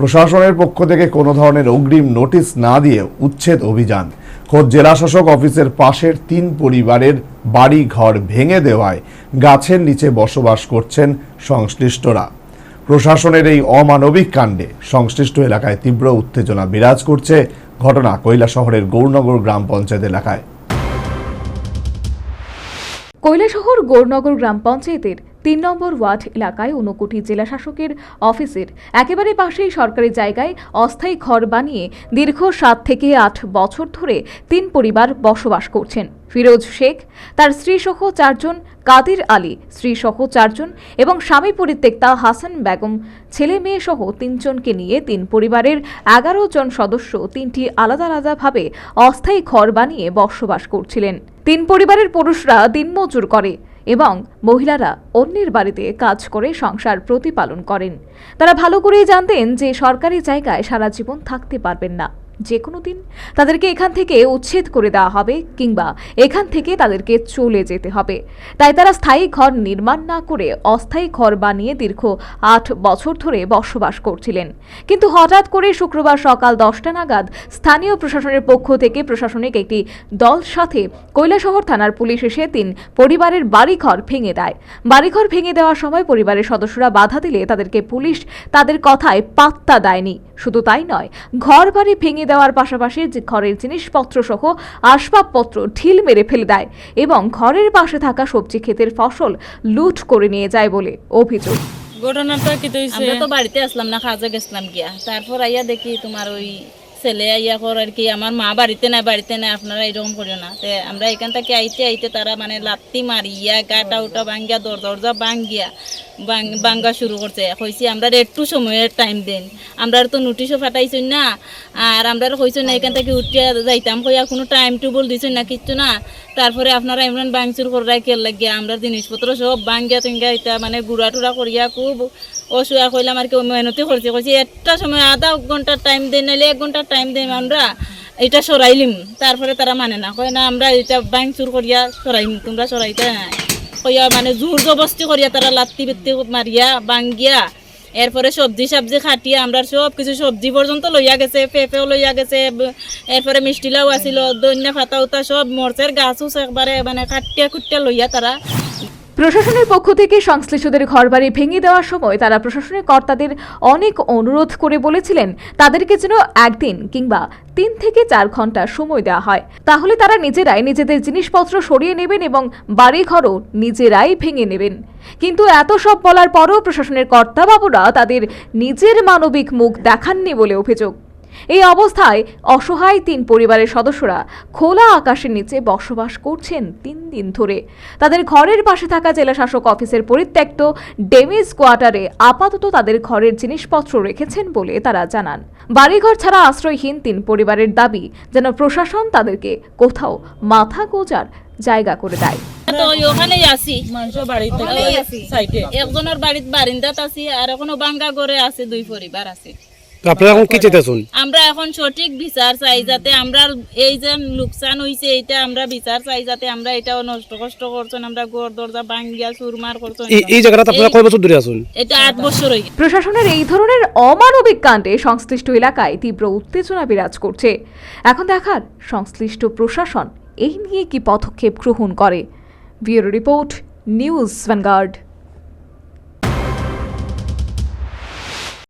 প্রশাসনের পক্ষ থেকে কোনো ধরনের অগ্রিম নোটিশ না দিয়ে উচ্ছেদ অভিযান। খোদ জেলাশাসক অফিসের পাশের তিন পরিবারের বাড়ি ঘর ভেঙে দেওয়ায় গাছের নিচে বসবাস করছেন সংশ্লিষ্টরা। প্রশাসনের এই অমানবিক কাণ্ডে সংশ্লিষ্ট এলাকায় তীব্র উত্তেজনা বিরাজ করছে ঘটনা কৈলা শহরের গৌরনগর গ্রাম পঞ্চায়েত এলাকায়। কৈলাসহর গৌরনগর গ্রাম পঞ্চায়েতের তিন নম্বর ওয়ার্ড এলাকায় ঊনকোটি জেলা শাসকের অফিসের একেবারে পাশেই সরকারি জায়গায় অস্থায়ী ঘর বানিয়ে দীর্ঘ সাত থেকে আট বছর ধরে তিন পরিবার বসবাস করছেন। ফিরোজ শেখ, তার স্ত্রীসহ চারজন, কাদির আলী স্ত্রীসহ চারজন এবং স্বামী পরিত্যক্তা হাসান বেগম, ছেলে মেয়ে সহ তিনজনকে নিয়ে তিন পরিবারের এগারো জন সদস্য তিনটি আলাদা আলাদাভাবে অস্থায়ী ঘর বানিয়ে বসবাস করছিলেন। তিন পরিবারের পুরুষরা দিনমজুর করে। এবং মহিলারা অন্যের বাড়িতে কাজ করে সংসার প্রতিপালন করেন। তারা ভালো করেই জানতেন যে সরকারি জায়গায় সারা জীবন থাকতে পারবেন না। যে কোনো দিন তাদেরকে এখান থেকে উচ্ছেদ করে দেওয়া হবে কিংবা এখান থেকে তাদেরকে চলে যেতে হবে। তাই তারা স্থায়ী ঘর নির্মাণ না করে অস্থায়ী ঘর বানিয়ে দীর্ঘ আট বছর ধরে বসবাস করছিলেন। কিন্তু হঠাৎ করে শুক্রবার সকাল দশটা নাগাদ স্থানীয় প্রশাসনের পক্ষ থেকে প্রশাসনিক একটি দল সাথে কৈলাসহর থানার পুলিশ এসে তিন পরিবারের বাড়িঘর ভেঙে দেয়। বাড়িঘর ভেঙে দেওয়ার সময় পরিবারের সদস্যরা বাধা দিলে তাদেরকে পুলিশ তাদের কথায় পাত্তা দেয়নি। শুধু তাই নয় ঘর বাড়ি ভেঙে দেওয়ার পাশাপাশি যে ঘরের জিনিসপত্র সহ আসবাবপত্র ঢিল মেরে ফেলে দেয় এবং ঘরের পাশে থাকা সবজি ক্ষেতের ফসল লুট করে নিয়ে যায় বলে অভিযোগ। ঘটনাটা কি আমরা তো বাড়িতে আসলাম না কাজে গেছিলাম গিয়া। তারপর আইয়া দেখি তোমার ওই ছেলে আইয়া কর আর কি আমার মা বাড়িতে নাই বাড়িতে নাই আপনারা এরকম করিও না। তে আমরা এখান থেকে আইতে আইতে তারা মানে লাত্তি মারিয়া গাটা উটা ভাঙ্গিয়া দর দরজা ভাঙ্গিয়া ভাঙ্গা শুরু করছে। কইছি, আমরা একটু সময়ের টাইম দেন। আমরা তো নোটিশও ফাটাইছি না। আর আমরা কইছি না, এখান থেকে উঠিয়া যাইতাম কইয়া কোনো টাইম টেবল দিছি না, কিচ্ছু না। তারপরে আপনারা এমন ভাঙচুর করাই কেল লাগিয়া আমরা জিনিসপত্র সব ভাঙ্গিয়া টিঙ্গা এটা মানে গুড়া টুড়া করিয়া খুব অসুয়া কইলাম আর কি মেহনতি করছি। কইছি, একটা সময় আধা ঘণ্টার টাইম দেন, নাইলে এক ঘণ্টার টাইম দেন আমরা। এটা সরাইলিম। তারপরে তারা মানে না, কয় না, আমরা এটা ভাঙচুর করিয়া সরাইম, তোমরা সরাইতে নাই। কইয়া মানে জোর জবস্তি করিয়া তারা লাত্তি বিত্তি মারিয়া, বাঙ্গিয়া, এরপরে সবজি সবজি খাটিয়া, আমরা সব কিছু সবজি পর্যন্ত লইয়া গেছে, পেঁপেও লইয়া গেছে এরপরে মিষ্টিলাও আসিল দৈন্য ফাতা উতা সব মরচের গাছও একবারে মানে খাটিয়া খুটিয়া লইয়া তারা প্রশাসনের পক্ষ থেকে সংশ্লিষ্টদের ঘরবাড়ি ভেঙে দেওয়ার সময় তারা প্রশাসনের কর্তাদের অনেক অনুরোধ করে বলেছিলেন তাদেরকে যেন একদিন কিংবা তিন থেকে চার ঘণ্টা সময় দেওয়া হয়। তাহলে তারা নিজেরাই নিজেদের জিনিসপত্র সরিয়ে নেবেন এবং বাড়িঘরও নিজেরাই ভেঙে নেবেন। কিন্তু এত সব বলার পরও প্রশাসনের কর্তাবাবুরা তাদের নিজের মানবিক মুখ দেখাননি বলে অভিযোগ। এই অবস্থায় অসহায় তিন পরিবারের সদস্যরা খোলা আকাশের নিচে বসবাস করছেন তিন দিন ধরে। তাদের ঘরের পাশে থাকা জেলা শাসক অফিসের পরিত্যক্ত ডেমিজ কোয়ার্টারে আপাতত তাদের ঘরের জিনিসপত্র রেখেছেন বলে তারা জানান। বাড়িঘর ছাড়া আশ্রয়হীন তিন পরিবারের দাবি যেন প্রশাসন তাদেরকে কোথাও মাথা গোজার জায়গা করে দেয়। তো ওখানেই আছি। বাড়িতে একজনের বাড়িত বারিন্দাত আছি আর এখনও বাঙ্গা ঘরে আছে দুই পরিবার আছে। আপনারা এখন কি চাইতেছেন? আমরা এখন সঠিক বিচার চাই যাতে আমরা এই যে লোকসান হয়েছে এইটা আমরা বিচার চাই যাতে আমরা এটাও নষ্ট কষ্ট করছেন আমরা গোর দরজা ভাঙ্গিয়া চুরমার করছেন। এই এই জায়গাটা আপনারা কয় বছর ধরে আছেন? এটা আট বছর হয়ে প্রশাসনের এই ধরনের অমানবিক কাণ্ডে সংশ্লিষ্ট এলাকায় তীব্র উত্তেজনা বিরাজ করছে। এখন দেখার সংশ্লিষ্ট প্রশাসন এই নিয়ে কি পদক্ষেপ গ্রহণ করে। Bureau report news Vanguard.